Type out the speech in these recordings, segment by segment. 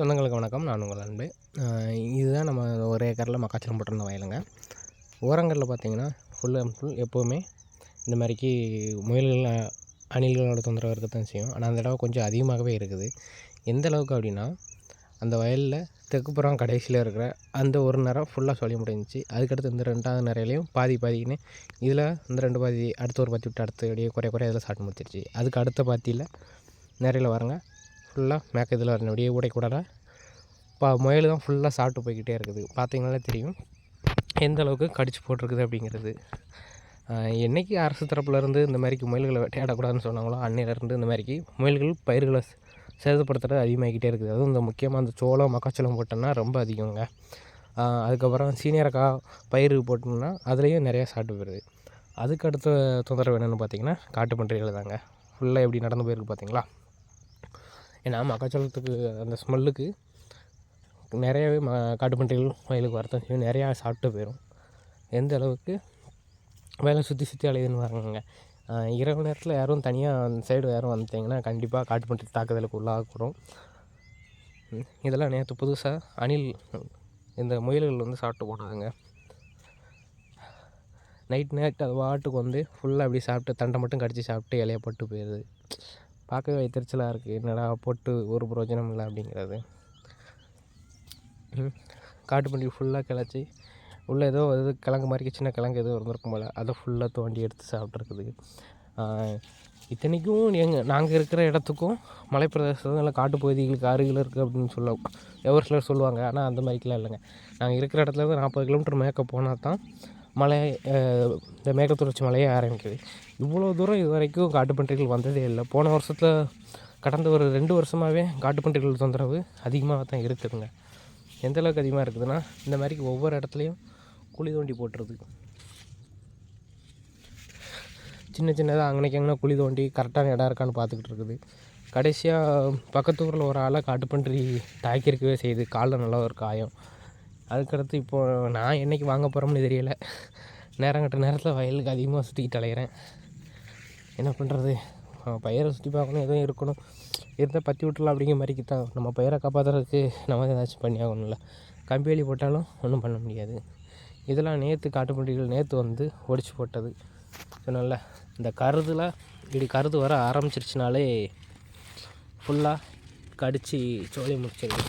சொந்தங்களுக்கு வணக்கம். நான் உங்கள் அன்பு. இதுதான் நம்ம ஒரு ஏக்கரில் மக்காச்சோளம் போட்டிருந்த வயலுங்க. ஓரங்களில் பார்த்தீங்கன்னா ஃபுல் அண்ட் ஃபுல் எப்போவுமே இந்த மாதிரிக்கு முயல்கள் அணில்களோட தொந்தரவு இருக்கத்தான் செய்யும். ஆனால் அந்த இடம் கொஞ்சம் அதிகமாகவே இருக்குது. எந்த அளவுக்கு அப்படின்னா அந்த வயலில் தெற்குப்புறம் கடைசியில் இருக்கிற அந்த ஒரு நேரம் ஃபுல்லாக சொல்லி முடிஞ்சிச்சு. அதுக்கடுத்து இந்த ரெண்டாவது நிறையிலையும் பாதி பாதின்னு இதில் இந்த ரெண்டு பாதி அடுத்த ஒரு பாத்தி விட்டு அடுத்து அப்படியே குறைய குறைய இதில் சாப்பிட்டு முடிச்சிருச்சு. அதுக்கு அடுத்த பாத்தியில் நிறையில் வரங்க. ஃபுல்லாக மேக்க இதில் அப்படியே ஊடைக்கூடால இப்போ முயல் தான் ஃபுல்லாக சாப்பிட்டு போய்கிட்டே இருக்குது. பார்த்தீங்கனாலே தெரியும். எந்த அளவுக்கு கடிச்சு போட்டிருக்குது அப்படிங்கிறது. என்றைக்கு அரசு தரப்புலேருந்து இந்த மாதிரிக்கு முயல்களை வேட்டையாடக்கூடாதுன்னு சொன்னாங்களோ அன்னையிலேருந்து இந்த மாதிரிக்கு முயல்கள் பயிர்களை சேதப்படுத்துறது அதிகமாகிக்கிட்டே இருக்குது. அதுவும் இந்த முக்கியமாக அந்த சோளம் மக்காச்சோளம் போட்டோம்னா ரொம்ப அதிகங்க. அதுக்கப்புறம் சீனியரக்காய் பயிர் போட்டோம்னா அதுலேயும் நிறையா சாப்பிட்டு போயிடுது. அதுக்கு அடுத்த தொந்தரவு என்னென்னு பார்த்தீங்கன்னா காட்டு பன்றிகள் தாங்க. ஃபுல்லாக எப்படி நடந்து போயிருக்கு பார்த்தீங்களா? ஏன்னா மக்காச்சோளத்துக்கு அந்த ஸ்மெல்லுக்கு நிறையவே ம காட்டுப்பன்றிகள் வயலுக்கு வரத்தான் செய்யும் நிறையா சாப்பிட்டு போயிடும் எந்த அளவுக்கு வயலை சுற்றி சுற்றி அலையுதுன்னு வராங்க இரவு நேரத்தில் யாரும் தனியாக அந்த சைடு யாரும் வந்தீங்கன்னா கண்டிப்பாக காட்டுப்பன்றி தாக்குதலுக்கு உள்ளாகக்கூடும். இதெல்லாம் நேற்று புதுசாக அணில் இந்த முயல்கள் வந்து சாப்பிட்டு போனாங்க. நைட் நைட் அது வாட்டுக்கு வந்து ஃபுல்லாக அப்படி சாப்பிட்டு தண்டை மட்டும் கடித்து சாப்பிட்டு இலைய போட்டு போயிடுது. பார்க்கவே எதிர்ச்சலாக இருக்குது என்னடா போட்டு ஒரு பிரயோஜனம் இல்லை அப்படிங்கிறது. காட்டு ஃபுல்லாக கிளச்சி உள்ளே ஏதோ இது கிழங்கு மாதிரி சின்ன கிழங்கு எதுவும் இருந்திருக்கும் போல். அதை ஃபுல்லாக தோண்டி எடுத்து சாப்பிட்ருக்குது இத்தனைக்கும் எங்கள் நாங்கள் இருக்கிற இடத்துக்கும் மலைப்பிரதேசம் இல்லை காட்டுப்பகுதிகளுக்கு அருகில் இருக்குது அப்படின்னு சொல்ல எவர் சிலர் சொல்லுவாங்க. ஆனால் அந்த மாதிரிக்கெலாம் இல்லைங்க. நாங்கள் இருக்கிற இடத்துல இருந்து நாற்பது கிலோமீட்டர் மேற்க போனால் தான் மலை இந்த மேகத்தொடர்ச்சி மலையே ஆரம்பிக்குது. இவ்வளோ தூரம் இது வரைக்கும் காட்டுப்பன்றிகள் வந்ததே இல்லை. போன வருஷத்தில் கடந்த ஒரு ரெண்டு வருஷமாகவே காட்டுப்பன்றிகள் தொந்தரவு அதிகமாக தான் இருக்குதுங்க. எந்தளவுக்கு அதிகமாக இருக்குதுன்னா இந்த மாதிரி ஒவ்வொரு இடத்துலையும் குழி தோண்டி போட்டுருது. சின்ன சின்னதாக அங்கனைக்கு அங்கே குழி தோண்டி கரெக்டான இடம் இருக்கான்னு பார்த்துக்கிட்டு இருக்குது. கடைசியாக பக்கத்து ஊரில் ஒரு ஆளாக காட்டுப்பன்றி தாக்கியிருக்கவே செய்யுது காலில் நல்லா ஒரு காயம். அதுக்கடுத்து இப்போது நான் என்றைக்கு வாங்க போகிறோம்னு தெரியலை. நேரம் கட்ட நேரத்தில் வயலுக்கு அதிகமாக சுற்றிக்கிட்டு அலைகிறேன் என்ன பண்ணுறது பயிரை சுற்றி பார்க்கணும் எதுவும் இருக்கணும். இருந்தால் பற்றி விட்டுலாம் அப்படிங்கிற மாதிரிக்கு தான். நம்ம பயிரை காப்பாற்றுறதுக்கு நம்ம ஏதாச்சும் பண்ணி ஆகணும்ல. கம்பி வேலி போட்டாலும் ஒன்றும் பண்ண முடியாது. இதெல்லாம் நேற்று காட்டுப்பண்டிகள் நேற்று வந்து ஒடிச்சு போட்டது. சொன்னல இந்த கருதில் இப்படி கருது வர ஆரம்பிச்சிருச்சுனாலே ஃபுல்லாக கடித்து சோழி முடிச்சிருது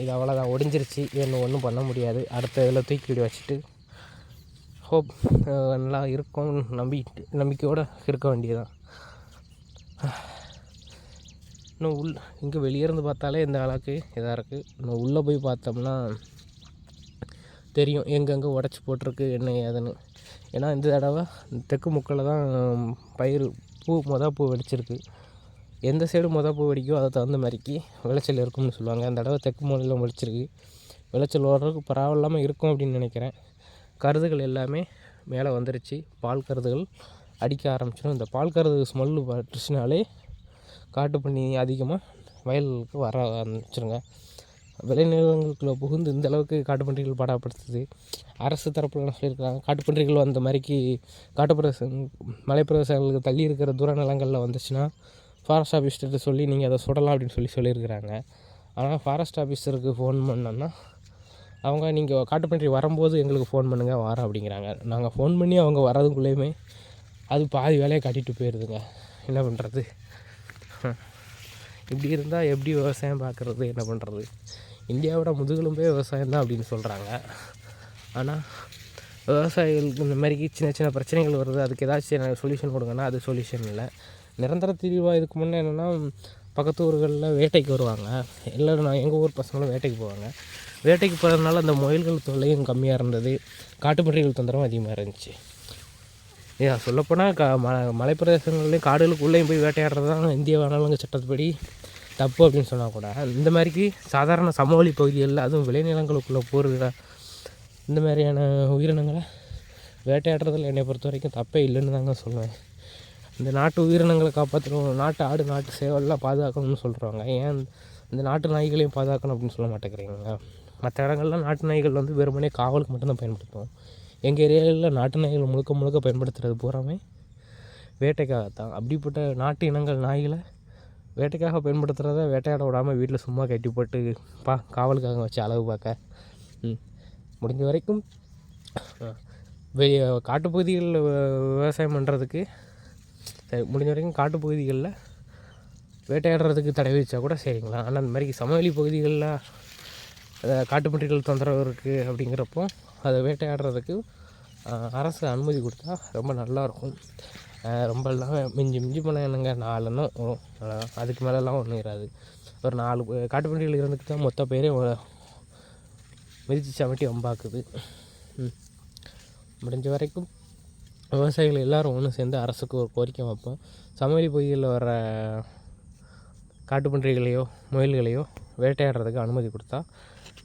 இது அவ்வளோதான் ஒடிஞ்சிருச்சு. இன்னும் ஒன்றும் பண்ண முடியாது. அடுத்த இதில் தூக்கி வச்சுட்டு ஹோப் நல்லா இருக்கும் நம்பி நம்பிக்கையோடு இருக்க வேண்டியதான் இன்னும் உள் இங்கே வெளியே இருந்து பார்த்தாலே இந்த அளவுக்கு இதாக இருக்குது இன்னும் உள்ளே போய் பார்த்தோம்னா தெரியும். எங்கெங்கே உடச்சி போட்டிருக்கு என்ன ஏதுன்னு. ஏன்னா இந்த தடவை தெற்கு முக்கில் தான் பயிர் பூ மொதல் பூ வெடிச்சிருக்கு. எந்த சைடு மொதல் பூ வெடிக்கோ அதை தகுந்த மாதிரிக்கு விளைச்சல் இருக்கும்னு சொல்லுவாங்க. அந்த தடவை தெற்கு மூலையில் வெடிச்சிருக்கு விளைச்சல் ஓடுறதுக்கு பரவாயில்லாமல் இருக்கும் அப்படின்னு நினைக்கிறேன். கருதுகள் எல்லாமே மேலே வந்துருச்சு. பால் கருதுகள் அடிக்க ஆரம்பிச்சிடும். இந்த பால் கருது ஸ்மெல்லு பட்டுச்சுனாலே காட்டு பண்ணி அதிகமாக வயலுக்கு வர ஆரம்பிச்சிருங்க. விளைநிலங்களுக்குள்ளே புகுந்து இந்த அளவுக்கு காட்டுப்பன்றிகள் பாடப்படுத்துது. அரசு தரப்பில் சொல்லியிருக்காங்க? காட்டுப்பன்றிகள் அந்த மாதிரிக்கு காட்டுப்பிரதேச மலைப்பிரதேசங்களுக்கு தள்ளி இருக்கிற தூர நிலங்களில் வந்துச்சுன்னா ஃபாரஸ்ட் ஆஃபீஸ்கிட்ட சொல்லி நீங்கள் அதை சுடலாம் அப்படின்னு சொல்லி சொல்லியிருக்கிறாங்க. ஆனால் ஃபாரஸ்ட் ஆஃபீஸருக்கு ஃபோன் பண்ணோன்னா அவங்க நீங்கள் காட்டுப்பன்றி வரும்போது எங்களுக்கு ஃபோன் பண்ணுங்கள் வரோம் அப்படிங்கிறாங்க. நாங்கள் ஃபோன் பண்ணி அவங்க வரதுக்குள்ளேயுமே அது பாதி வேலையை காட்டிட்டு போயிடுதுங்க என்ன பண்ணுறது இப்படி இருந்தால் எப்படி விவசாயம் பார்க்குறது? என்ன பண்ணுறது இந்தியாவோட முதுகெலும்பே விவசாயம் தான் அப்படின்னு சொல்கிறாங்க ஆனால் விவசாயிகளுக்கு இந்த மாதிரி சின்ன சின்ன பிரச்சனைகள் வருது. அதுக்கு ஏதாச்சும் சொல்யூஷன் கொடுங்கன்னா அது சொல்யூஷன் இல்லை. நிரந்தர தீர்வாக இதுக்கு முன்னே என்னென்னா பக்கத்து ஊர்களில் வேட்டைக்கு வருவாங்க. எல்லோரும் நான் எங்கள் ஊர் பசங்களும் வேட்டைக்கு போவாங்க. வேட்டைக்கு போகிறதுனால அந்த முயல்கள் தொல்லையும் கம்மியாக இருந்தது. காட்டுப்பன்றிகள் தொந்தரவும் அதிகமாக இருந்துச்சு. ஏன் சொல்லப்போனால் க ம மலைப்பிரதேசங்கள்லேயும் காடுகளுக்குள்ளேயும் போய் வேட்டையாடுறது தான் இந்திய வனவிலங்கு சட்டத்துப்படி தப்பு அப்படின்னு சொன்னால் கூட இந்த மாதிரிக்கு சாதாரண சமவெளி பகுதிகளில் அதுவும் விளைநிலங்களுக்குள்ளே போகிற இந்த மாதிரியான உயிரினங்களை வேட்டையாடுறதில் என்னை பொறுத்த வரைக்கும் தப்பே இல்லைன்னு தாங்க சொல்லுவேன் இந்த நாட்டு உயிரினங்களை காப்பாற்றணும் நாட்டு ஆடு நாட்டு சேவல்லாம் பாதுகாக்கணும்னு சொல்கிறாங்க ஏன் இந்த நாட்டு நாய்களையும் பாதுகாக்கணும் அப்படின்னு சொல்ல மாட்டேங்கிறீங்க? மற்ற இடங்கள்லாம் நாட்டு நாய்கள் வந்து வெறுமனே காவலுக்கு மட்டும்தான் பயன்படுத்துவோம் எங்கள் ஏரியாவில் நாட்டு நாய்கள் முழுக்க முழுக்க பயன்படுத்துகிறது பூராமே வேட்டைக்காகத்தான். அப்படிப்பட்ட நாட்டு இனங்கள் நாய்களை வேட்டைக்காக பயன்படுத்துகிறத வேட்டையாட விடாமல் வீட்டில் சும்மா கட்டி போட்டு பா காவலுக்காக வச்சு அளவு பார்க்க. முடிஞ்ச வரைக்கும் வெ காட்டுப்பகுதிகளில் விவசாயம் பண்ணுறதுக்கு முடிஞ்ச வரைக்கும் காட்டுப்பகுதிகளில் வேட்டையாடுறதுக்கு தடை வச்சா கூட சரிங்களா? ஆனால் அந்த மாதிரி சமவெளி பகுதிகளில் காட்டுப்பன்றிகள் தொந்தரவு இருக்குது அப்படிங்கிறப்போ அதை வேட்டையாடுறதுக்கு அரசு அனுமதி கொடுத்தா ரொம்ப நல்லாயிருக்கும். ரொம்ப எல்லாம் மிஞ்சி மிஞ்சி போனால் என்னங்க? நாலுன்னு வரும். அதுக்கு மேலெல்லாம் ஒன்றும் இராது. ஒரு நாலு காட்டுப்பன்றிகள் இருந்துக்கு தான் மொத்த பேரே மிதித்து சமட்டி வம்பாக்குது. முடிஞ்ச வரைக்கும் விவசாயிகள் எல்லோரும் ஒன்று சேர்ந்து அரசுக்கு ஒரு கோரிக்கை வைப்போம். சமவெளி பகுதியில் வர காட்டுப்பன்றிகளையோ முயல்களையோ வேட்டையாடுறதுக்கு அனுமதி கொடுத்தா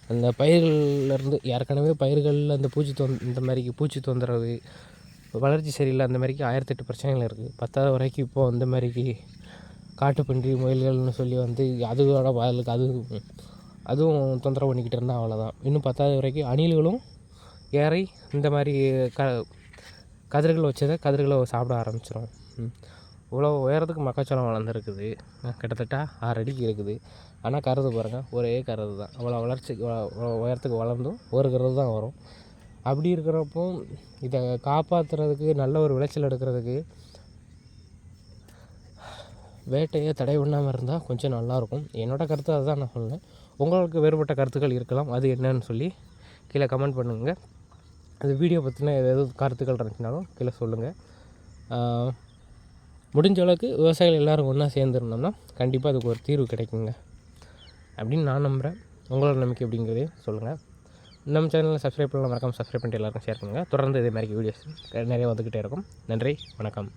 அந்த பயிர்கள்லேருந்து ஏற்கனவே பயிர்களில் அந்த பூச்சி தொந் இந்த மாதிரிக்கு பூச்சி தொந்தரவு வளர்ச்சி சரியில்லை அந்த மாதிரிக்கு ஆயிரத்தெட்டு பிரச்சனைகள் இருக்குது பத்தாவது வரைக்கும் இப்போது அந்த மாதிரிக்கு காட்டுப்பன்றி முயல்கள்னு சொல்லி வந்து அதுவோட வயலுக்கு அது அதுவும் தொந்தரவு பண்ணிக்கிட்டு இருந்தால் அவ்வளோதான் இன்னும் பத்தாவது வரைக்கும் அணில்களும் ஏறி இந்த மாதிரி க கதிர்கள் வச்சதை கதிர்களை சாப்பிட ஆரம்பிச்சிடும் இவ்வளோ உயரத்துக்கு மக்காச்சோளம் வளர்ந்துருக்குது. கிட்டத்தட்ட ஆறு அடிக்கு இருக்குது. ஆனால் கருது பாருங்கள் ஒரே கருது தான். அவ்வளோ வளர்ச்சிக்கு உயரத்துக்கு வளர்ந்தும் ஒரு கருது தான் வரும். அப்படி இருக்கிறப்போ இதை காப்பாற்றுறதுக்கு நல்ல ஒரு விளைச்சல் எடுக்கிறதுக்கு வேட்டையை தடை பண்ணாமல் இருந்தால் கொஞ்சம் நல்லாயிருக்கும் என்னோடய கருத்து அதுதான் நான் சொன்னேன் உங்களுக்கு வேறுபட்ட கருத்துக்கள் இருக்கலாம். அது என்னன்னு சொல்லி கீழே கமெண்ட் பண்ணுங்கள் அந்த வீடியோ பற்றின ஏதாவது கருத்துக்கள் இருந்துச்சுனாலும் கீழே சொல்லுங்கள் முடிஞ்ச அளவுக்கு விவசாயிகள் எல்லோரும் ஒன்றா சேர்ந்துருந்தோம்னா கண்டிப்பாக அதுக்கு ஒரு தீர்வு கிடைக்குங்க. அப்படின்னு நான் நம்புகிறேன் உங்களோட நம்பிக்கை அப்படிங்கிறதே சொல்லுங்கள் நம்ம சேனலில் சப்ஸ்கிரைப் பண்ணலாம் மறக்காமல் சப்ஸ்கிரைப் பண்ணிட்டு எல்லாருக்கும் ஷேர் பண்ணுங்கள் தொடர்ந்து இதே மாதிரி வீடியோஸ் நிறைய வந்துக்கிட்டே இருக்கும். நன்றி வணக்கம்.